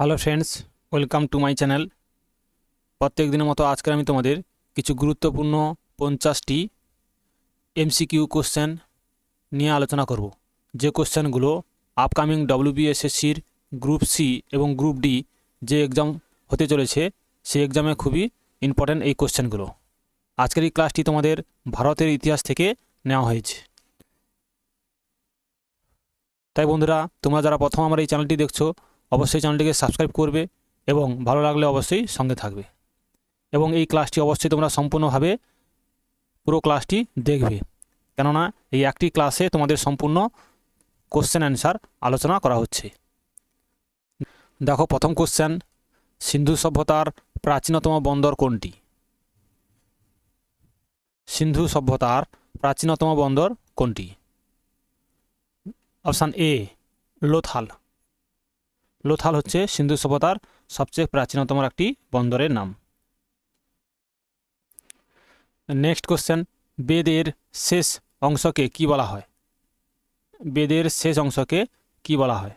Hello friends welcome to my channel প্রত্যেক দিনের মতো আজকে আমি তোমাদের কিছু গুরুত্বপূর্ণ পঞ্চাশটি এমসিকিউ কোশ্চেন নিয়ে আলোচনা করব। যে কোশ্চেনগুলো আপকামিং ডব্লিউবিএসএসসির গ্রুপ সি এবং গ্রুপ ডি যে এক্সাম হতে চলেছে, সেই এক্সামে খুবই ইম্পর্ট্যান্ট এই কোশ্চেনগুলো আজকের এই ক্লাসটি তোমাদের ভারতের ইতিহাস থেকে নেওয়া হয়েছে। তাই বন্ধুরা, তোমরা যারা প্রথম আমার এই চ্যানেলটি দেখছ অবশ্যই চ্যানেলটিকে সাবস্ক্রাইব করবে এবং ভালো লাগলে অবশ্যই সঙ্গে থাকবে। এবং এই ক্লাসটি অবশ্যই তোমরা সম্পূর্ণভাবে পুরো ক্লাসটি দেখবে। কেননা এই একটি ক্লাসে তোমাদের সম্পূর্ণ কোশ্চেন অ্যান্সার আলোচনা করা হচ্ছে। দেখো, প্রথম কোশ্চেন সিন্ধু সভ্যতার প্রাচীনতম বন্দর কোনটি? সিন্ধু সভ্যতার প্রাচীনতম বন্দর কোনটি? Option A, Lothal. লোথাল হচ্ছে সিন্ধু সভ্যতার সবচেয়ে প্রাচীনতম একটি বন্দরের নাম। নেক্সট কোশ্চেন বেদের শেষ অংশকে কি বলা হয়? বেদের শেষ অংশকে কি বলা হয়?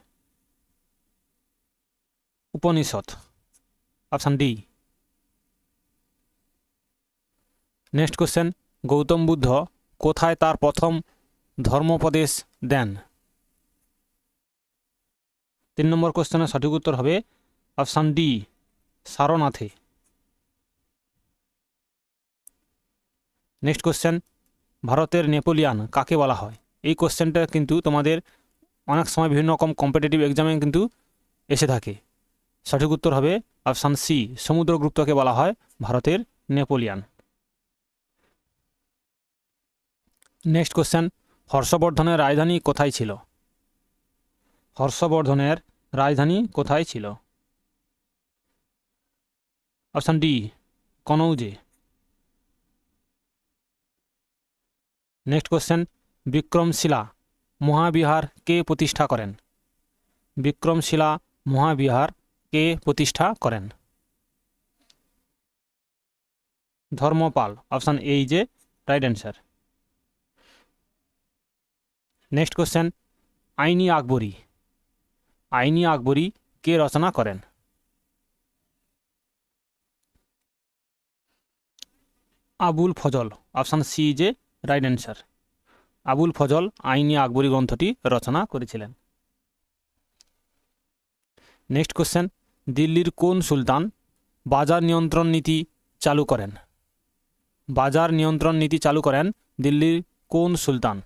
Upanishad option D next question Gautam Buddha কোথায় তার প্রথম ধর্মোপদেশ দেন? তিন নম্বর কোশ্চেনের সঠিক উত্তর হবে অপশান ডি সারনাথে। নেক্সট কোশ্চেন ভারতের নেপোলিয়ান কাকে বলা হয়? এই কোশ্চেনটা কিন্তু তোমাদের অনেক সময় বিভিন্ন রকম কম্পিটিটিভ এক্সামে কিন্তু এসে থাকে। সঠিক উত্তর হবে অপশান সি সমুদ্রগুপ্তকে বলা হয়? ভারতের নেপোলিয়ান। নেক্সট কোশ্চেন হর্ষবর্ধনের রাজধানী কোথায় ছিল? হর্ষবর্ধনের রাজধানী কোথায় ছিল? অপশান ডি, কনৌজে। নেক্সট কোশ্চেন, বিক্রমশিলা, মহাবিহার কে প্রতিষ্ঠা করেন? বিক্রমশিলা, মহাবিহার কে প্রতিষ্ঠা করেন? ধর্মপাল, অপশান এই যে, রাইট অ্যান্সার। নেক্সট কোশ্চেন, আইনি আকবরী। আইনি আকবরী কে রচনা করেন? আবুল ফজল, অপশান সি যে রাইট অ্যান্সার আবুল ফজল আইনি আকবরী গ্রন্থটি রচনা করেছিলেন। নেক্সট কোশ্চেন দিল্লির কোন সুলতান বাজার নিয়ন্ত্রণ নীতি চালু করেন? বাজার নিয়ন্ত্রণ নীতি চালু করেন দিল্লির কোন সুলতান?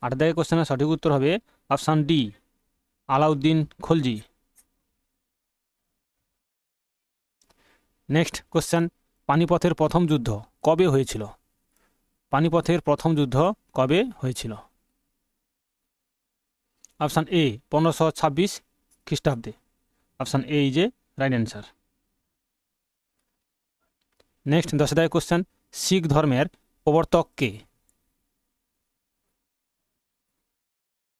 আট দাগের কোশ্চেনের সঠিক উত্তর হবে option D Alauddin Khalji. Next question পানিপথের প্রথম যুদ্ধ কবে হয়েছিল? পানিপথের প্রথম যুদ্ধ কবে হয়েছিল? অপশান এ পনেরোশো ছাব্বিশ খ্রিস্টাব্দে। Option A is a right answer next দশ দায় কোশ্চেন শিখ ধর্মের প্রবর্তক কে?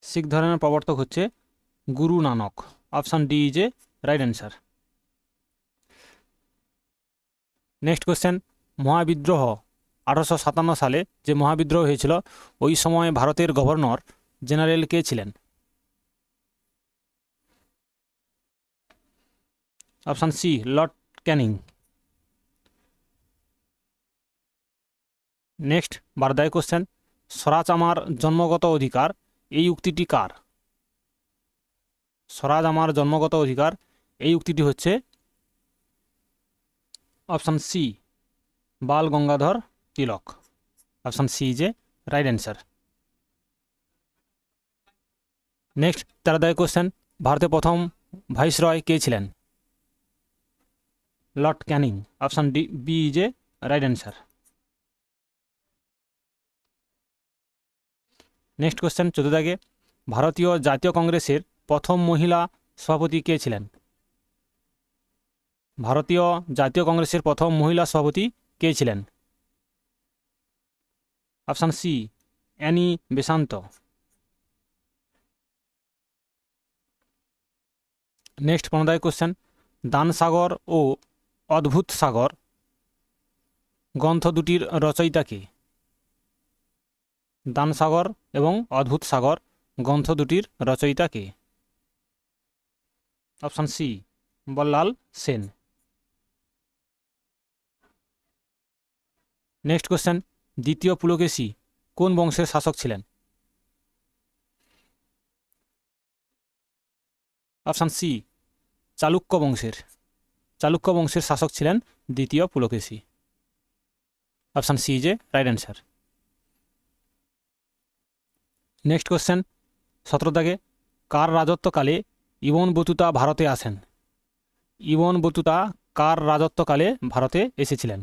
শিখ ধর্মের প্রবর্তক হচ্ছে Guru Nanak option D is a right answer next question মহাবিদ্রোহ আঠারোশো সাতান্ন সালে যে মহাবিদ্রোহ হয়েছিল, ওই সময় ভারতের গভর্নর জেনারেল কে ছিলেন? Option C lord Canning next বারদায় question স্বরাজ আমার জন্মগত অধিকার, এই উক্তিটি কার? স্বরাজ আমার জন্মগত অধিকার। এই উক্তিটি হচ্ছে option C, Bal Gangadhar Tilak. Option C যে রাইট অ্যান্সার নেক্সট তেরোদয় কোশ্চেন ভারতের প্রথম ভাইসরয় কে ছিলেন? Lord Canning option D B is a right answer next question চতুর্দাগে ভারতীয় জাতীয় কংগ্রেসের প্রথম মহিলা সভাপতি কে ছিলেন? ভারতীয় জাতীয় কংগ্রেসের প্রথম মহিলা সভাপতি কে ছিলেন? Option C Annie Besant next পনেরোদায় question Dansagar ও অদ্ভুত সাগর গ্রন্থ দুটির রচয়িতা কে? দানসাগর এবং অদ্ভুত সাগর গ্রন্থ দুটির রচয়িতা কে? Option C Ballal Sen. Next question, দ্বিতীয় পুলকেশী কোন বংশের শাসক ছিলেন? অপশান সি, চালুক্য বংশের। চালুক্য বংশের শাসক ছিলেন দ্বিতীয় পুলকেশী অপশান সি যে, রাইট অ্যান্সার। নেক্সট কোশ্চেন, সতেরো দাগে কার রাজত্বকালে ইবন বতুতা ভারতে আসেন। ইবন বতুতা কার রাজত্বকালে ভারতে এসেছিলেন?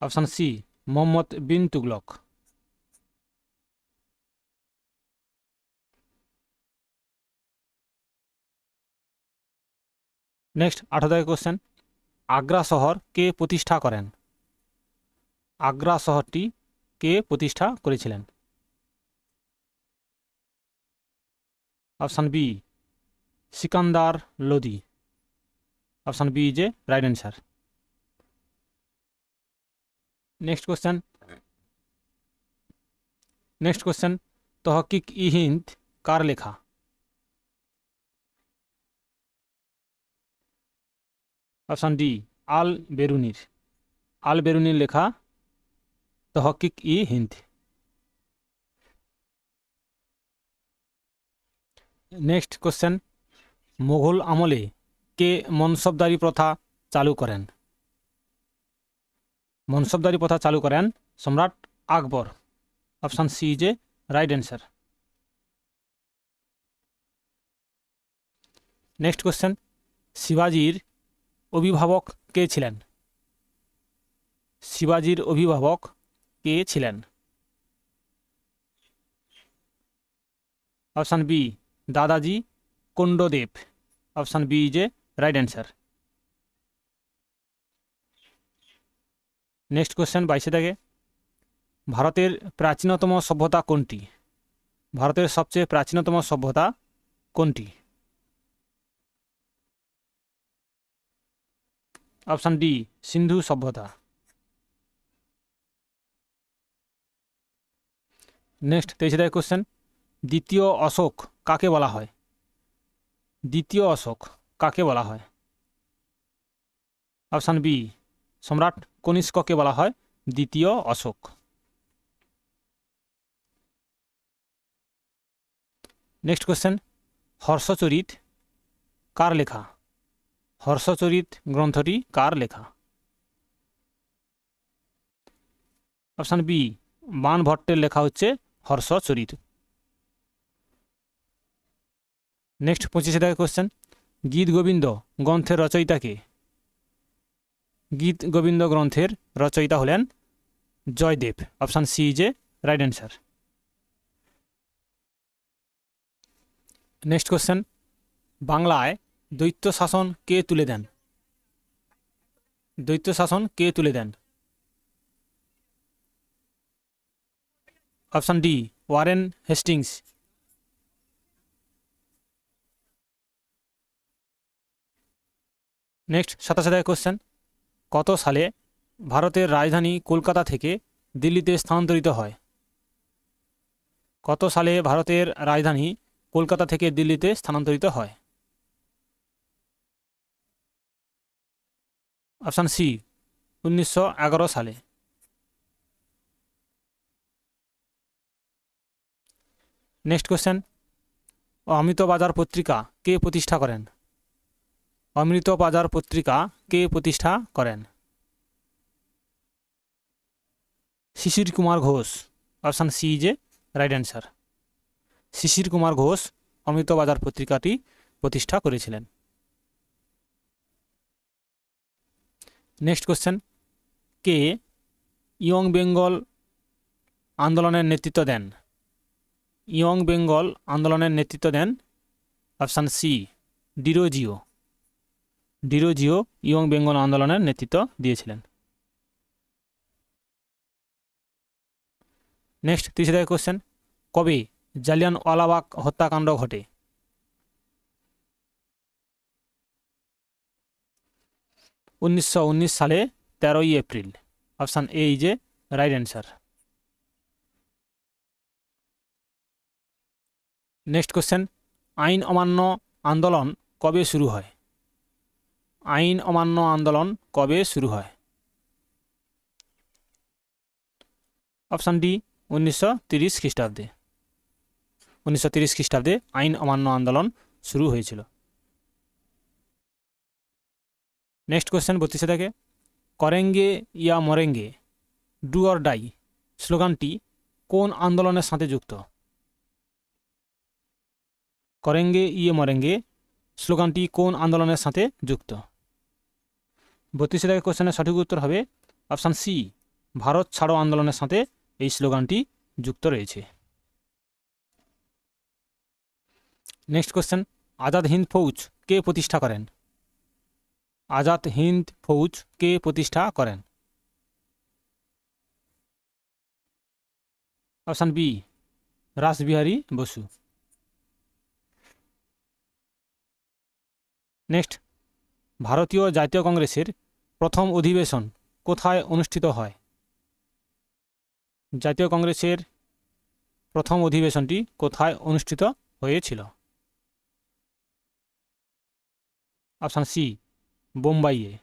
Option C, Mohammad bin Tughlaq. Next, আঠারো কোশ্চেন আগ্রা শহর কে প্রতিষ্ঠা করেন? আগ্রা শহরটি কে প্রতিষ্ঠা করেছিলেন? Option B, Sikandar Lodi option B যে right answer next question next question Tahqiq i Hind কার লেখা? অপশান ডি আল বেরুনির আল বেরুনির লেখা তহকিক ই হিন্দ নেক্সট কোশ্চেন মুঘল আমলে কে মনসবদারি প্রথা চালু করেন? মনসবদারি প্রথা চালু করেন সম্রাট Akbar. Option C is a right answer next question শিবাজির অভিভাবক কে ছিলেন? শিবাজির অভিভাবক কে ছিলেন? Option B Dadaji Kondadev, option B যে রাইট অ্যান্সার। নেক্সট কোশ্চেন বাইশে থেকে ভারতের প্রাচীনতম সভ্যতা কোনটি? ভারতের সবচেয়ে প্রাচীনতম সভ্যতা কোনটি? অপশান ডি, সিন্ধু সভ্যতা। নেক্সট তেইশে কোশ্চেন। দ্বিতীয় অশোক কাকে বলা হয়? দ্বিতীয় অশোক কাকে বলা হয়? অপশান বি, সম্রাট কনিষ্ককে বলা হয় দ্বিতীয় অশোক। নেক্সট কোশ্চেন হর্ষচরিত কার লেখা? হর্ষচরিত গ্রন্থটি কার লেখা? অপশান বি বান ভট্টের লেখা হচ্ছে হর্ষচরিত। নেক্সট পঁচিশে দেখা কোশ্চেন গীত গোবিন্দ গ্রন্থের রচয়িতাকে গীত গোবিন্দ গ্রন্থের রচয়িতা হলেন জয়দেব। অপশান সি যে রাইট অ্যান্সার নেক্সট কোশ্চেন বাংলায় দৈত্য শাসন কে তুলে দেন? দৈত্য শাসন কে তুলে দেন? Option D Warren Hastings next সাতাশে কোশ্চেন কত সালে ভারতের রাজধানী কলকাতা থেকে দিল্লিতে স্থানান্তরিত হয়? কত সালে ভারতের রাজধানী কলকাতা থেকে দিল্লিতে স্থানান্তরিত হয়? অপশান সি উনিশশো এগারো সালে। নেক্সট কোশ্চেন অমিত বাজার পত্রিকা কে প্রতিষ্ঠা করেন? অমৃত বাজার পত্রিকা কে প্রতিষ্ঠা করেন? শিশির কুমার ঘোষ, অপশান সি যে রাইট অ্যান্সার শিশির কুমার ঘোষ অমৃত বাজার পত্রিকাটি প্রতিষ্ঠা করেছিলেন। নেক্সট কোশ্চেন কে ইয়ং বেঙ্গল আন্দোলনের নেতৃত্ব দেন? ইয়ং বেঙ্গল আন্দোলনের নেতৃত্ব দেন option C Derozio. Derozio young Bengal আন্দোলনের নেতৃত্ব দিয়েছিলেন। নেক্সট তিরিশ কোশ্চেন কবে জালিয়ান ওয়ালাবাগ হত্যাকাণ্ড ঘটে? উনিশশো উনিশ সালে তেরোই এপ্রিল অপশান এ যে রাইট অ্যান্সার নেক্সট কোশ্চেন আইন অমান্য আন্দোলন কবে শুরু হয়? আইন অমান্য আন্দোলন কবে শুরু হয়? অপশান ডি, উনিশশো তিরিশ খ্রিস্টাব্দে। উনিশশো তিরিশ খ্রিস্টাব্দে আইন অমান্য আন্দোলন শুরু হয়েছিল। নেক্সট কোশ্চেন বত্রিশে থাকে করেঙ্গে ইয়া মরেঙ্গে, ডু অর ডাই, স্লোগানটি কোন আন্দোলনের সাথে যুক্ত? করেঙ্গে ইয়ে মরেঙ্গে, স্লোগানটি কোন আন্দোলনের সাথে যুক্ত? বত্রিশে থেকে কোশ্চেনের সঠিক উত্তর হবে অপশান সি, ভারত ছাড়ো আন্দোলনের সাথে এই স্লোগানটি যুক্ত রয়েছে। নেক্সট কোশ্চেন, আজাদ হিন্দ ফৌজ কে প্রতিষ্ঠা করেন? আজাদ হিন্দ ফৌজ কে প্রতিষ্ঠা করেন? Option B, Rashbehari Bose. Next ভারতীয় জাতীয় কংগ্রেসের প্রথম অধিবেশন কোথায় অনুষ্ঠিত হয়? জাতীয় কংগ্রেসের প্রথম অধিবেশনটি কোথায় অনুষ্ঠিত হয়েছিল? অপশান সি, বোম্বাইয়ে।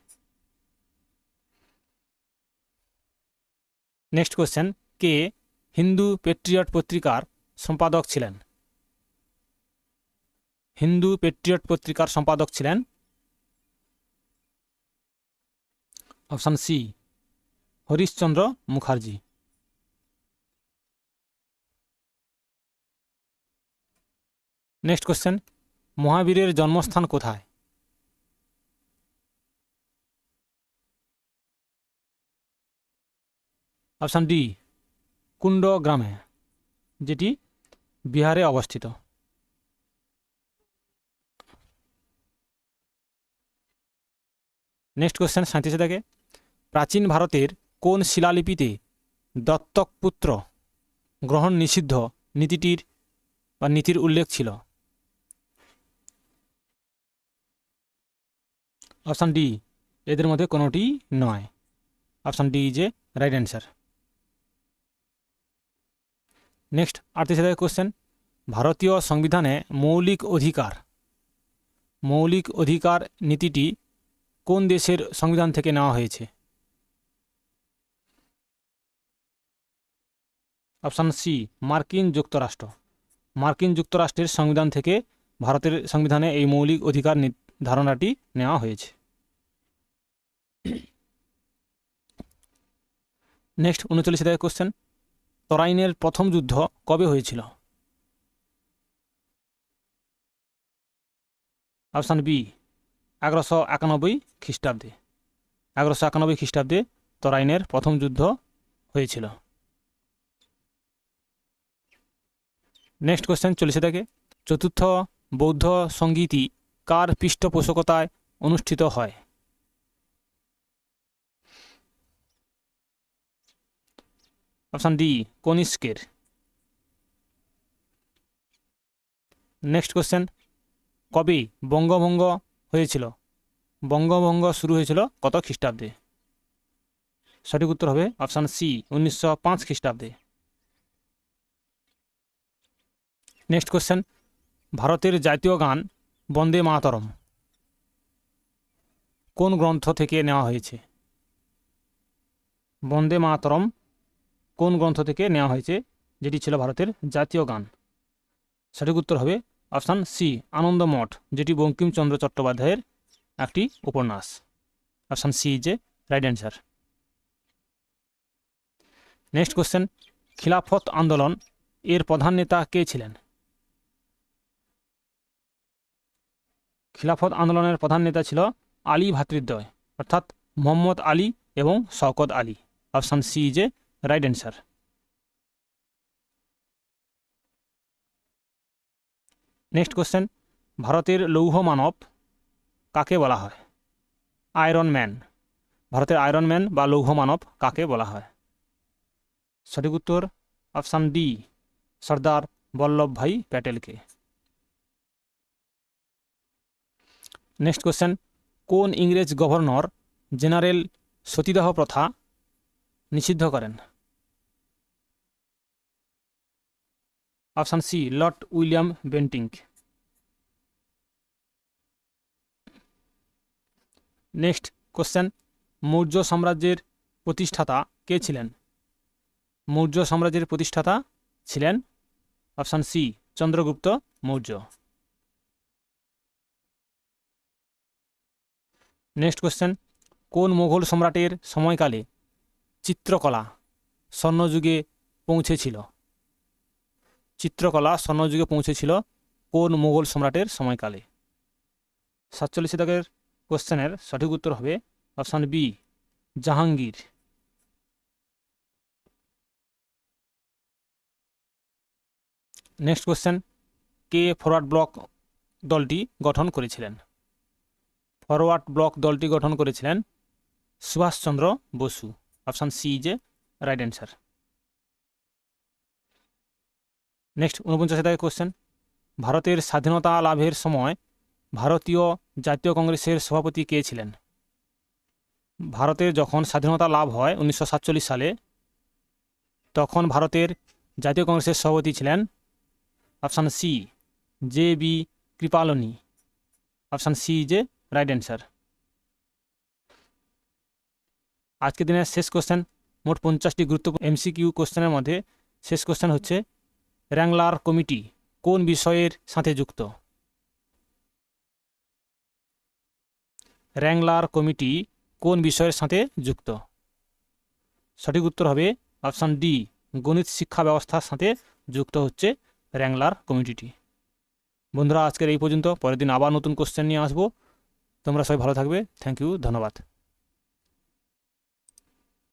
নেক্সট কোশ্চেন, কে হিন্দু পেট্রিয়ট পত্রিকার সম্পাদক ছিলেন? হিন্দু পেট্রিয়ট পত্রিকার সম্পাদক ছিলেন option C, Harishchandra Mukherjee. Next question, মহাবীরের জন্মস্থান কোথায়? অপশান ডি, কুণ্ড গ্রামে, যেটি বিহারে অবস্থিত। নেক্সট কোশ্চেন সাঁত্রিশে থাকে প্রাচীন ভারতের কোন শিলালিপিতে দত্তক পুত্র গ্রহণ নিষিদ্ধ নীতিটির বা নীতির উল্লেখ ছিল? অপশান ডি, এদের মধ্যে কোনোটি নয়। Option D is a right answer. Next, আটত্রিশ হাজার কোশ্চেন। ভারতীয় সংবিধানে মৌলিক অধিকার মৌলিক অধিকার নীতিটি কোন দেশের সংবিধান থেকে নেওয়া হয়েছে? অপশান সি, মার্কিন যুক্তরাষ্ট্র। মার্কিন যুক্তরাষ্ট্রের সংবিধান থেকে ভারতের সংবিধানে এই মৌলিক অধিকার ধারণাটি নেওয়া হয়েছে। নেক্সট, উনচল্লিশ হাজার কোশ্চেন। তরাইনের প্রথম যুদ্ধ কবে হয়েছিল? অপশান বি, এগারোশো একানব্বই খ্রিস্টাব্দে। এগারোশো একানব্বই খ্রিস্টাব্দে তরাইনের প্রথম যুদ্ধ হয়েছিল। নেক্সট কোশ্চেন চল্লিশে থাকে চতুর্থ, বৌদ্ধ সঙ্গীতি কার পৃষ্ঠপোষকতায় অনুষ্ঠিত হয়? অপশান ডি কনিষ্কের। নেক্সট কোশ্চেন কবে বঙ্গভঙ্গ হয়েছিল? বঙ্গভঙ্গ শুরু হয়েছিল কত খ্রিস্টাব্দে? সঠিক উত্তর হবে অপশান সি উনিশশো পাঁচ খ্রিস্টাব্দে। নেক্সট কোশ্চেন ভারতের জাতীয় গান বন্দে মাতরম। কোন গ্রন্থ থেকে নেওয়া হয়েছে? বন্দে মাতরম কোন গ্রন্থ থেকে নেওয়া হয়েছে? যেটি ছিল ভারতের জাতীয় গান। সঠিক উত্তর হবে অপশান সি আনন্দমঠ যেটি বঙ্কিমচন্দ্র চট্টোপাধ্যায়ের একটি উপন্যাস। অপশান সি যে রাইট অ্যান্সার নেক্সট কোশ্চেন খিলাফত আন্দোলন এর প্রধান নেতা কে ছিলেন? খিলাফত আন্দোলনের প্রধান নেতা ছিল আলী ভ্রাতৃদ্বয় অর্থাৎ মোহাম্মদ আলী এবং শওকত আলী। অপশান সি যে রাইট অ্যান্সার। নেক্সট কোশ্চেন, ভারতের লৌহ মানব কাকে বলা হয়? Iron man. ভারতের আয়রন ম্যান বা লৌহ মানব কাকে বলা হয়? সঠিক উত্তর অপশান ডি, সর্দার বল্লভভাই প্যাটেলকে। নেক্সট কোশ্চেন কোন ইংরেজ গভর্নর জেনারেল সতীদাহ প্রথা নিষিদ্ধ করেন? Option C Lord William Bentinck next question Maurya সাম্রাজ্যের প্রতিষ্ঠাতা কে ছিলেন? মৌর্য সাম্রাজ্যের প্রতিষ্ঠাতা ছিলেন option C Chandragupta Maurya. Next কোন মোঘল সম্রাটের সময়কালে চিত্রকলা স্বর্ণযুগে পৌঁছেছিল? চিত্রকলা স্বর্ণযুগে পৌঁছেছিল কোন মোগল সম্রাটের সময়কালে? সাতচল্লিশ দাগের কোশ্চেনের সঠিক উত্তর হবে option B, Jahangir. Next question কে ফরওয়ার্ড ব্লক দলটি গঠন করেছিলেন? ফরওয়ার্ড ব্লক দলটি গঠন করেছিলেন সুভাষচন্দ্র বসু। অপশান সি যে রাইট অ্যান্সার নেক্সট উনপঞ্চাশ দাগের কোশ্চেন ভারতের স্বাধীনতা লাভের সময় ভারতীয় জাতীয় কংগ্রেসের সভাপতি কে ছিলেন? ভারতের যখন স্বাধীনতা লাভ হয় উনিশশো সাতচল্লিশ সালে, তখন ভারতের জাতীয় কংগ্রেসের সভাপতি ছিলেন option C J B Kripalani. Option C যে রাইট অ্যান্সার আজকের দিনের শেষ কোশ্চেন মোট পঞ্চাশটি গুরুত্বপূর্ণ এমসিকিউ কোশ্চেনের মধ্যে শেষ কোশ্চেন হচ্ছে র্যাংলার কমিটি কোন বিষয়ের সাথে যুক্ত? র্যাংলার কমিটি কোন বিষয়ের সাথে যুক্ত? সঠিক উত্তর হবে অপশান ডি গণিত শিক্ষা ব্যবস্থার সাথে যুক্ত হচ্ছে র্যাংলার কমিটিটি বন্ধুরা, আজকের এই পর্যন্ত। পরের দিন আবার নতুন কোশ্চেন নিয়ে আসব। তোমরা সবাই ভালো থাকবে। থ্যাংক ইউ ধন্যবাদ।